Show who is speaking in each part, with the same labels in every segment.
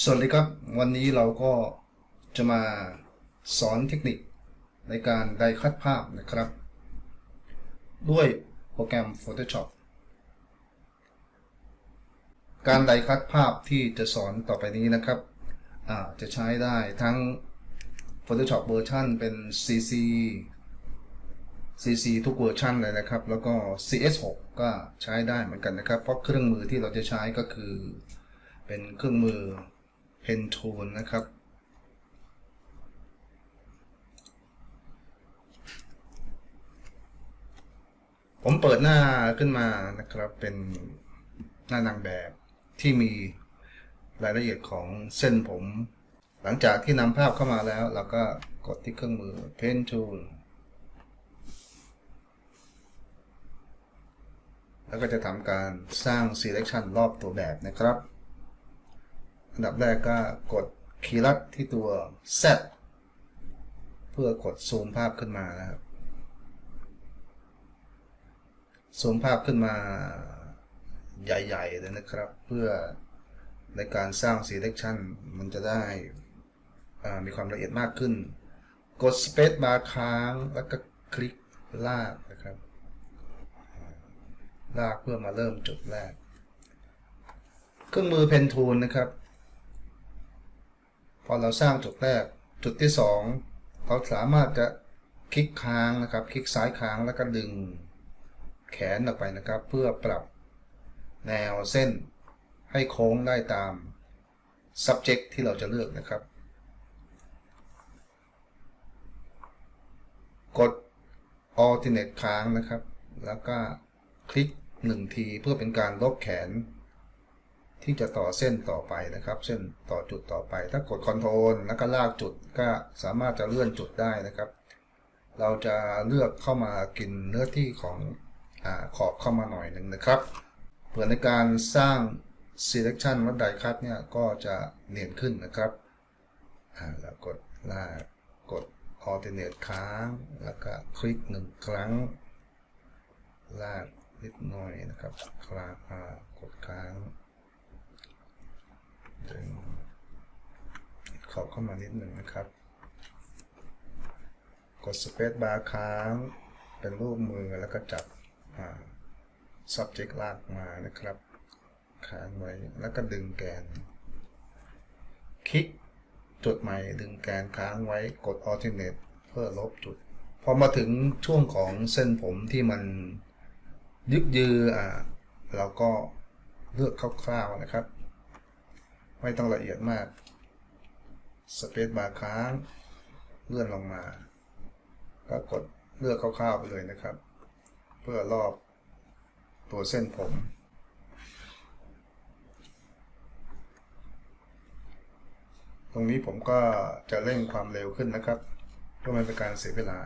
Speaker 1: สวัสดีครับ วันนี้เราก็จะมาสอนเทคนิคในการไดคัดภาพนะครับ ด้วยโปรแกรม Photoshop การไดคัดภาพที่จะสอนต่อไปนี้นะครับจะใช้ได้ทั้ง Photoshop เวอร์ชันเป็น CC CC ทุกเวอร์ชันเลยนะครับ แล้วก็ CS6 ก็ใช้ได้เหมือนกันนะครับ เพราะเครื่องมือที่เราจะใช้ก็คือเป็นเครื่องมือ Pantone นะครับ ผมเปิดหน้าขึ้นมานะครับ เป็นหน้านางแบบที่มีรายละเอียดของเส้นผม หลังจากที่นำภาพเข้ามาแล้ว เราก็กดที่เครื่องมือ Pen Tool แล้วก็จะทำการสร้าง selection รอบตัวแบบนะครับ อันดับแรกก็กดคีย์ลัดที่ตัว Z เพื่อกดซูมภาพขึ้นมานะครับ ซูมภาพขึ้นมาใหญ่ๆเลยนะครับ เพื่อในการสร้าง selection มันจะได้มีความละเอียดมากขึ้น กด space bar ค้างแล้วก็คลิกลากนะครับ ลากเพื่อมาเริ่มจุดแรก เครื่องมือเพนทูลนะครับ พอเราสร้างจุดแรก จุดที่สองเราสามารถจะคลิกค้างนะครับ คลิกซ้ายค้างแล้วก็ดึงแขนออกไปนะครับ เพื่อปรับแนวเส้นให้โค้งได้ตาม subject ที่เราจะเลือกนะครับ กด alternate ค้างนะครับ แล้วก็คลิกหนึ่งทีเพื่อเป็นการลบแขน ที่จะต่อเส้นต่อไปนะครับ เส้นต่อจุดต่อไป ถ้ากด Ctrl แล้วก็ลากจุดก็สามารถจะเลื่อนจุดได้นะครับ เราจะเลือกเข้ามากินเนื้อที่ของอขอบเข้ามาหน่อยหนึ่งนะครับเพื่อในการสร้าง selection และ die cut เนี่ยก็จะเนียนขึ้นนะครับอ่าแล้วกดลากกด alternate ค้างแล้วก็คลิกหนึ่งครั้ง ลากนิดหน่อยนะครับคลางกดค้างดึง ขอบเข้ามานิดหนึ่งนะครับ กด Space Bar ค้างเป็นรูปมือแล้วก็จับ subject ลากมานะครับ ค้างไว้แล้วก็ดึงแกน คลิกจุดใหม่ดึงแกนค้างไว้กด alternate เพื่อลบจุด พอมาถึงช่วงของเส้นผมที่มันยึกยืออ่าเราก็เลือกคร่าวๆนะครับ ไม่ต้องละเอียดมากสเปซบาร์ค้างเลื่อนลงมาก็กดเลือกคร่าวๆไปเลยนะครับ เพื่อรอบตัวเส้นผม ตรงนี้ผมก็จะเร่งความเร็วขึ้นนะครับ เพื่อไม่เป็นการเสียเวลา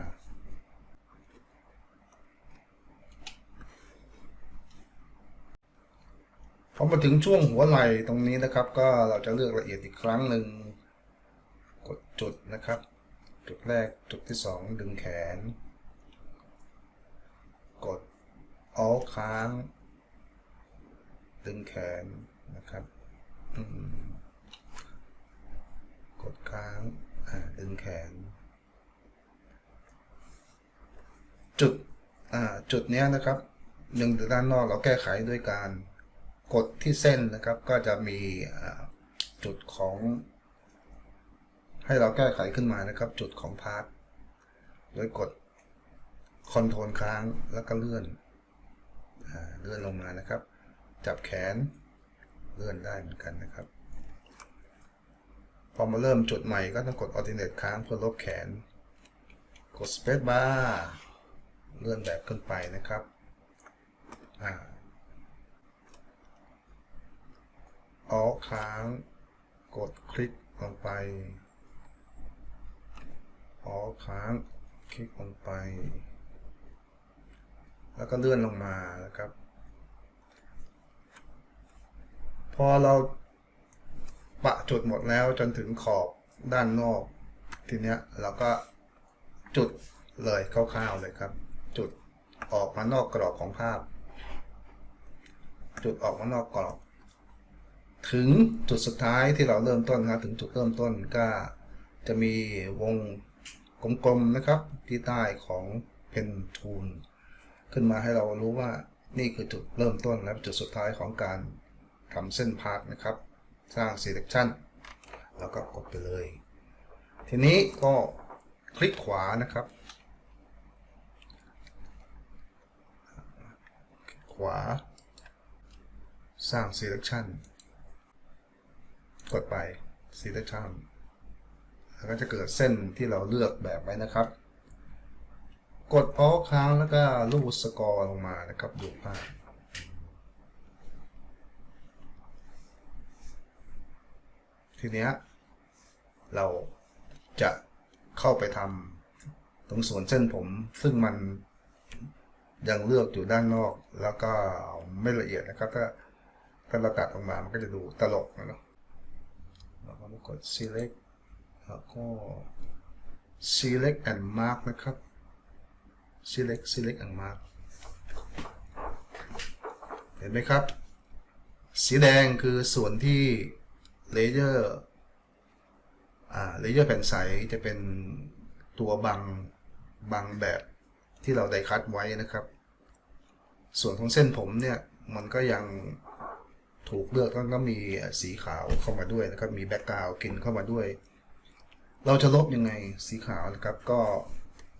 Speaker 1: พอมาถึงช่วงหัวไหล่ตรงนี้นะครับ ก็เราจะเลือกละเอียดอีกครั้งหนึ่งกดจุดนะครับ จุดแรกจุดที่สองดึงแขน กด Alt ค้าง ดึงแขนนะครับกดค้างดึงแขน จุดจุดนี้นะครับหนึ่งด้านนอกเราแก้ไขด้วยการ กดที่เส้นนะครับก็จะมีจุดของ ให้เราแก้ไขขึ้นมานะครับ จุดของพาร์ทโดยกดคอนโทรลค้างแล้วก็เลื่อนเลื่อนลงมานะครับ จับแขนเลื่อนได้เหมือนกันนะครับ พอมาเริ่มจุดใหม่ก็ต้องกด alternate ค้างเพื่อลบแขน กด space bar เลื่อนแบบขึ้นไปนะครับอ่า ออกค้าง กดคลิกลงไปออกค้าง คลิกลงไป แล้วก็เลื่อนลงมานะครับ พอเราปะจุดหมดแล้วจนถึงขอบด้านนอก ทีเนี้ยเราก็จุดเลยคร่าวๆเลยครับ จุดออกมานอกกรอบของภาพ จุดออกมานอกกรอบ ถึงจุดสุดท้ายที่เราเริ่มต้นครับ ถึงจุดเริ่มต้นก็จะมีวงกลมๆนะครับ ที่ใต้ของเพนทูลขึ้นมาให้เรารู้ว่านี่คือจุดเริ่มต้นและจุดสุดท้ายของการทำเส้นพาร์ทนะครับ สร้าง selection แล้วก็กดไปเลย ทีนี้ก็คลิกขวานะครับ ขวา สร้าง selection กดไป selection แล้วก็จะเกิดเส้นที่เราเลือกแบบไว้นะครับ กด alt ค้างแล้วก็ลูดสกอร์ลงมานะครับดูภาพทีเนี้ยเราจะเข้าไปทำตรงส่วนเส้นผม ซึ่งมันยังเลือกอยู่ด้านนอก แล้วก็ไม่ละเอียดนะครับ ถ้าถ้าเราตัดออกมามันก็จะดูตลกนะเนาะ เราก็มากด select แล้วก็ select and mark นะครับ select select and mark เห็นไหมครับ สีแดงคือส่วนที่เลเยอร์เลเยอร์แผ่นใสจะเป็นตัวบังบังแบบที่เราได้คัดไว้นะครับ ส่วนของเส้นผมเนี่ย มันก็ยัง ถูกเลือกแล้วก็มีสีขาวเข้ามาด้วยนะครับมีแบ็กกราวกินเข้ามาด้วย เราจะลบยังไงสีขาวนะครับก็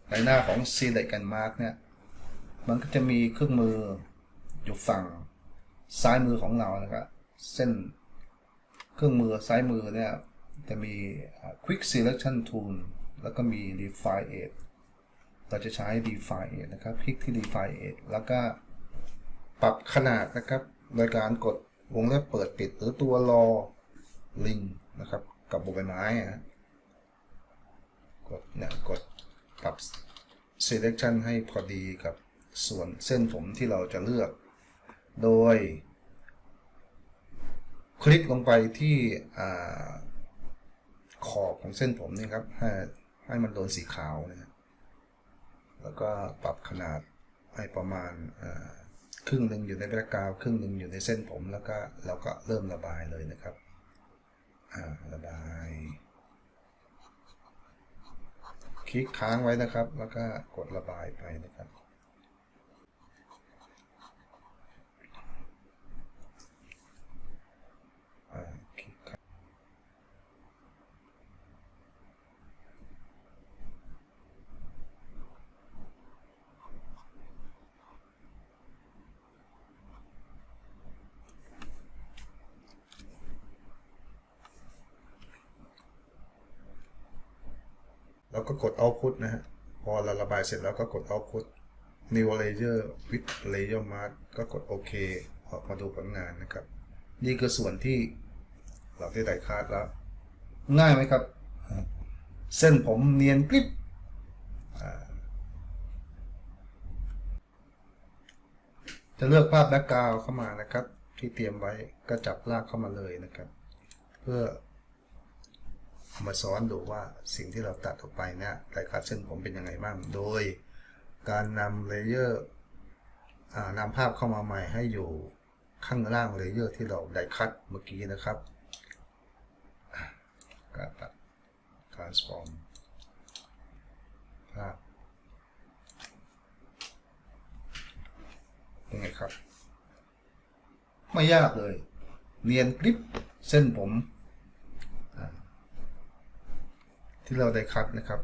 Speaker 1: ในหน้าของ Select and Mark เนี่ยมันก็จะมีเครื่องมืออยู่ฝั่งซ้ายมือของเรานะครับเส้นเครื่องมือซ้ายมือเนี่ยจะมี Quick Selection Tool แล้วก็มี Refine Edge เราจะใช้ Refine Edge นะครับ คลิกที่ Refine Edge แล้วก็ปรับขนาดนะครับ โดยการกด วงเล็บเปิดปิดหรือตัวรอลิงนะครับ กับใบไม้อะกดเนี่ยกดปรับ selection ให้พอดีกับส่วนเส้นผมที่เราจะเลือก โดย คลิกลงไปที่ขอบของเส้นผมนี่ครับ ให้ให้มันโดนสีขาวนะแล้วก็ปรับขนาดให้ประมาณ ครึ่งหนึ่งอยู่ในแบ็กกราวครึ่งหนึ่งอยู่ในเส้นผมแล้วก็เราก็เริ่มระบายเลยนะครับระบาย คลิกค้างไว้นะครับ แล้วก็กดระบายไปนะครับ คลิกค้างแล้ว ก็กด output นะฮะ พอเราระบายเสร็จแล้วก็กด output new layer with layer mask ก็กดโอเคออกมาดูผลงานนะครับ นี่คือส่วนที่เราได้ไดคาดแล้ว ง่ายไหมครับ เส้นผมเนียนกริบจะเลือกภาพแบ็กกราวเข้ามานะครับ ที่เตรียมไว้ก็จับลากเข้ามาเลยนะครับ เพื่อ มาซ้อนดูว่าสิ่งที่เราตัดออกไปเนี่ยไดคัดเส้นผมเป็นยังไงบ้าง โดยการนำเลเยอร์นำภาพเข้ามาใหม่ให้อยู่ข้างล่างเลเยอร์ที่เราไดคัดเมื่อกี้นะครับก็ตัด transform ภาพยังไงครับ ไม่ยากเลย เนียนกริบเส้นผม ที่เราได้คัดนะครับ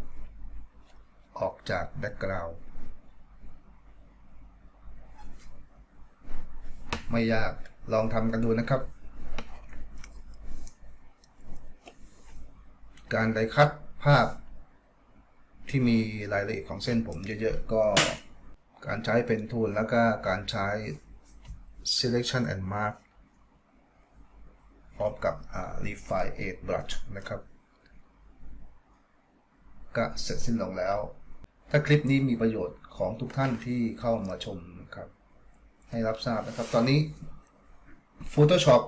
Speaker 1: ออกจากแบ็กกราวด์ไม่ยากลองทำกันดูนะครับ การได้คัดภาพที่มีรายละเอียดของเส้นผมเยอะๆ ก็การใช้เป็นทูลแล้วก็การใช้ selection and mark พร้อมกับ refine edge brush นะครับ ก็เสร็จสิ้นลงแล้ว ถ้าคลิปนี้มีประโยชน์ของทุกท่านที่เข้ามาชมครับ ให้รับทราบนะครับ ตอนนี้ Photoshop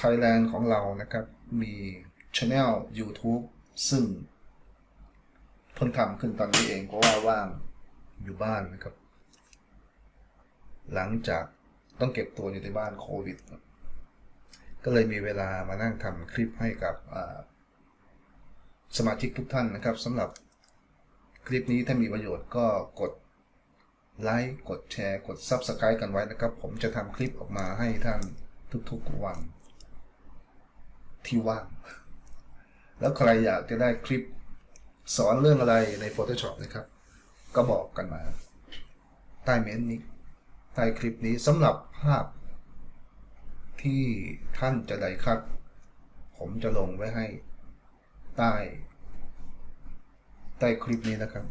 Speaker 1: Thailand ของเรานะครับ มี Channel YouTube ซึ่งเพิ่งทำขึ้นตอนนี้เองเพราะว่าว่างอยู่บ้านนะครับ หลังจากต้องเก็บตัวอยู่ในบ้านโควิด ก็เลยมีเวลามานั่งทำคลิปให้กับ สมาชิกทุกท่านนะครับสำหรับคลิปนี้ถ้ามีประโยชน์ก็กดไลค์กดแชร์ กด Subscribe กันไว้นะครับ ผมจะทำคลิปออกมาให้ท่านทุกๆวัน ที่ว่าง แล้วใครอยากจะได้คลิปสอนเรื่องอะไรใน Photoshop นะครับ ก็บอกกันมา ใต้เมนต์นี้ ใต้คลิปนี้สำหรับภาพ ที่ท่านจะได้คัด ผมจะลงไว้ให้ ใต้ใต้คลิปนี้นะครับ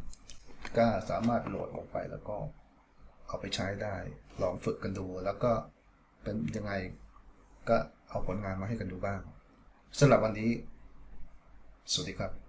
Speaker 1: ก็สามารถโหลดออกไปแล้วก็เอาไปใช้ได้ ลองฝึกกันดู แล้วก็เป็นยังไงก็เอาผลงานมาให้กันดูบ้างสำหรับวันนี้ สวัสดีครับ